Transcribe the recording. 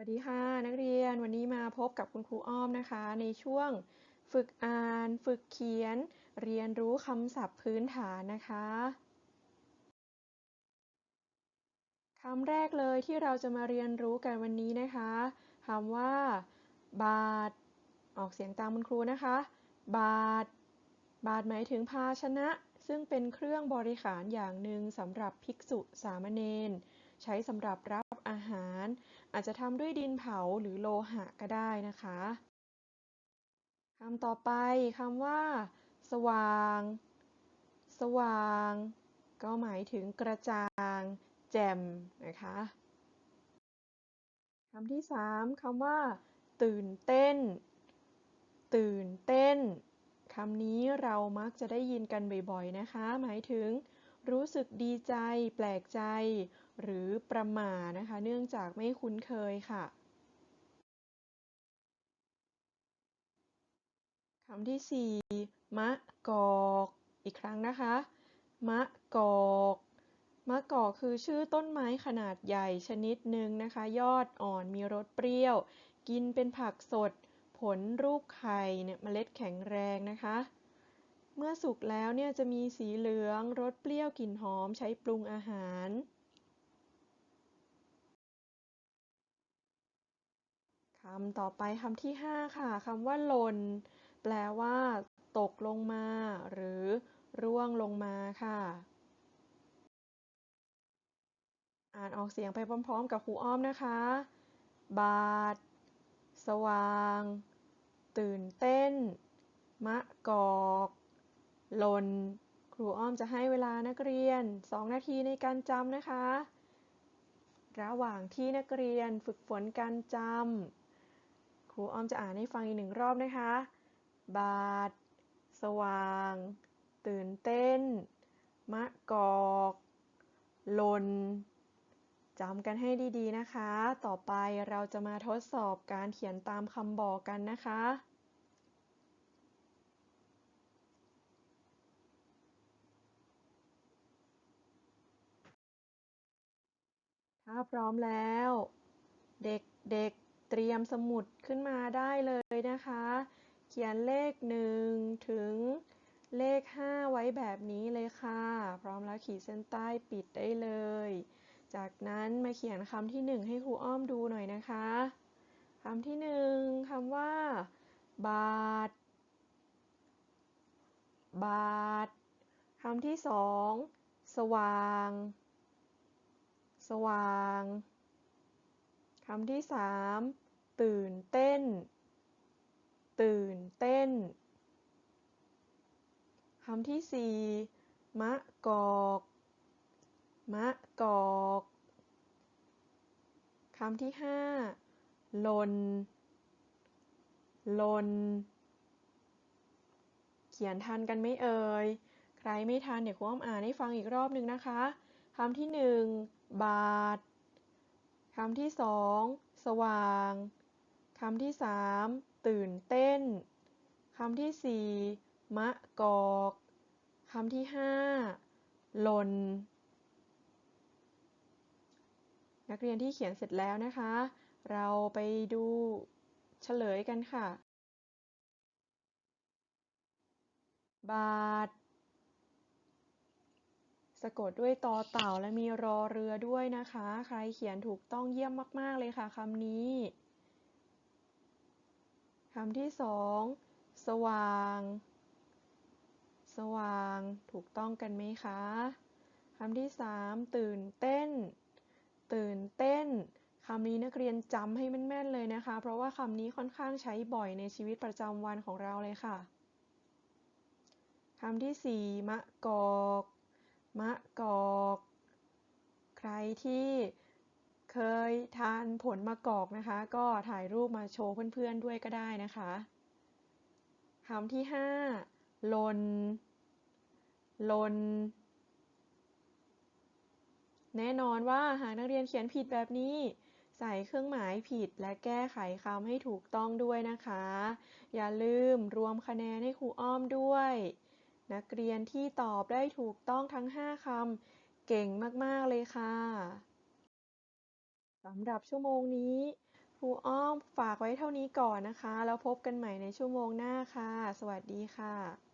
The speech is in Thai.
วัสดีค่ะ นักเรียนวันนี้มาพบกับคุณครูอ้อมนะคะ ในช่วงฝึกอ่าน ฝึกเขียน เรียนรู้คำศัพท์พื้นฐานนะคะคำแรกเลยที่เราจะมาเรียนรู้กันวันนี้นะคะคำว่า บาท ออกเสียงตามคุณครูนะคะ บาท บาทหมายถึงภาชนะ ซึ่งเป็นเครื่องบริขารอย่างหนึ่งสำหรับภิกษุสามเณร ใช้สำหรับรับอาหาร อาจจะทำด้วยดินเผาหรือโลหะก็ได้นะคะคำต่อไปคำว่า สว่าง สว่าง ก็หมายถึงกระจ่าง แจ่มนะคะคำที่สามคำว่า ตื่นเต้น ตื่นเต้นคำนี้เรามักจะได้ยินกันบ่อยๆนะคะ หมายถึง รู้สึกดีใจ แปลกใจ หรือประหม่านะคะ เนื่องจากไม่คุ้นเคยค่ะคำที่สี่มะกอก อีกครั้งนะคะ มะกอก มะกอกคือชื่อต้นไม้ขนาดใหญ่ชนิดหนึ่งนะคะ ยอดอ่อนมีรสเปรี้ยว กินเป็นผักสด ผลรูปไข่เนี่ยเมล็ดแข็งแรงนะคะ เมื่อสุกแล้วเนี่ยจะมีสีเหลืองรสเปรี้ยวกลิ่นหอมใช้ปรุงอาหาร คำต่อไปคำที่ 5 ค่ะคำว่าหล่นแปลว่า ตกลงมา หรือ ร่วงลงมาค่ะ อ่านออกเสียงไปพร้อม ๆ กับครูอ้อมนะคะ บาทสว่าง ตื่นเต้น มะกอก ลน ครูอ้อมจะให้เวลานักเรียน 2 นาทีในการจำนะคะ ระหว่างที่นักเรียนฝึกฝนการจำ ครูอ้อมจะอ่านให้ฟังอีกหนึ่งรอบนะคะ บาทสว่าง ตื่นเต้น มะกอกหลนจำกันให้ดีๆนะคะ ต่อไปเราจะมาทดสอบการเขียนตามคำบอกกันนะคะ ถ้าพร้อมแล้ว เด็กๆเเตรียมสมุดขึ้นมาได้เลยนะคะ เขียนเลขหนึ่งถึงเลขห้าไว้แบบนี้เลยค่ะ พร้อมแล้วขีดเส้นใต้ปิดได้เลย จากนั้นมาเขียนคำที่หนึ่งให้ครูอ้อมดูหน่อยนะคะคำที่หนึ่งคำว่า บาท บาทคำที่สองสว่าง สว่างคำที่สามตื่นเต้น ตื่นเต้นคำที่สี่มะกอก มะกอกคำที่ห้าลน ลน เขียนทันกันไม่เอ่ย ใครไม่ทันเดี๋ยวครูอ้อมอ่านให้ฟังอีกรอบหนึ่งนะคะ คำที่หนึ่ง บาทคำที่สองสว่างคำที่สามตื่นเต้นคำที่สี่มะกอกคำที่ห้าหล่นนักเรียนที่เขียนเสร็จแล้วนะคะ เราไปดูเฉลยกันค่ะ บาท สะกดด้วยตอเต่าและมีรอเรือด้วยนะคะ ใครเขียนถูกต้องเยี่ยมมาก ๆ เลยค่ะคำนี้คำที่สองสว่าง สว่าง ถูกต้องกันไหมคะคำที่สามตื่นเต้น ตื่นเต้นคำนี้นักเรียนจำให้แม่นๆเลยนะคะ เพราะว่าคำนี้ค่อนข้างใช้บ่อยในชีวิตประจำวันของเราเลยค่ะคำที่สี่มะกอก มะกอก ใครที่เคยทานผลมะกอกนะคะ ก็ถ่ายรูปมาโชว์เพื่อนๆด้วยก็ได้นะคะคำที่ห้าลน ลน แน่นอนว่าหากนักเรียนเขียนผิดแบบนี้ ใส่เครื่องหมายผิดและแก้ไขคำให้ถูกต้องด้วยนะคะ อย่าลืมรวมคะแนนให้ครูอ้อมด้วย นักเรียนที่ตอบได้ถูกต้องทั้ง 5 คำ เก่งมาก ๆ เลยค่ะ สำหรับชั่วโมงนี้ ครูอ้อมฝากไว้เท่านี้ก่อนนะคะ แล้วพบกันใหม่ในชั่วโมงหน้าค่ะ สวัสดีค่ะ